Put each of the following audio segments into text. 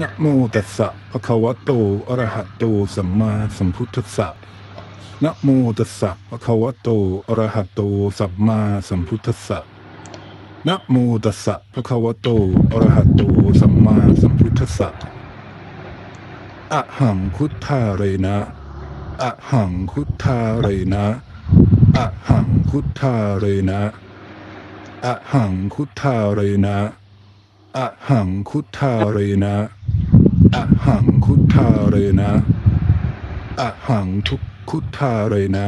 นะโมตัสสะภะคะวะโตอะระหะโตสัมมาสัมพุทธัสสะนะโมตัสสะภะคะวะโตอะระหะโตสัมมาสัมพุทธัสสะนะโมตัสสะภะคะวะโตอะระหะโตสัมมาสัมพุทธัสสะอะหังคุทธาเรนะอะหังคุทธาเรนะอะหังคุทธาเรนะอะหังคุทธาเรนะอะหังคุทธาเรนะ อะหังคุทาเรนะอะหังทุกคุทาเรนะ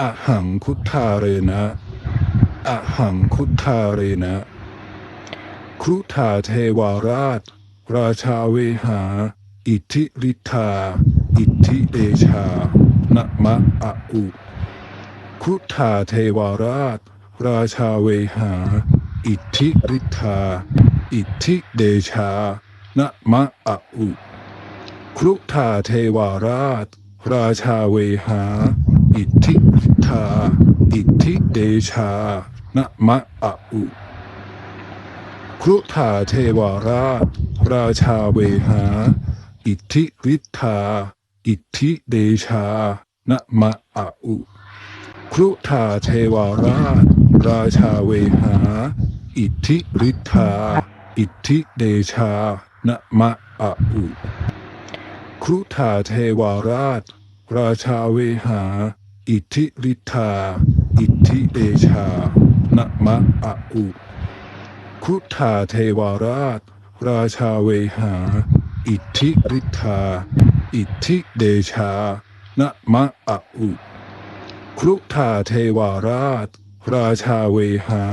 อะหังคุทาเรนะอะหังคุทาเรนะครุธาเทวาราช ราชาเวหา อิทธิฤทธา อิทธิเดชานะมะอะอุครุธาเทวาราช ราชาเวหา อิทธิฤทธา อิทธิเดชา นะมะอะอุ ครุธาเทวาราช ราชาเวหา อิทธิธาอิทธิเดชานะมะอะอุ ครุธาเทวาราช ราชาเวหา อิทธิฤทธา อิทธิเดชานะมะอะอุ ครุธาเทวาราช ราชาเวหา อิทธิฤทธา อิทธิเดชา นะมะอะอุครุธาเทวาราช ราชาเวหา อิทธิฤทธา อิทธิเดชานะมะอะอุครุธาเทวาราช ราชาเวหา อิทธิฤทธา อิทธิเดชานะมะอะอุครุธาเทวาราช ราชาเวหา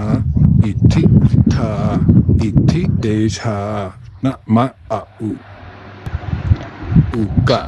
อิทธิฤทธา อิทธิเดชา นะมะอะอุอุกะ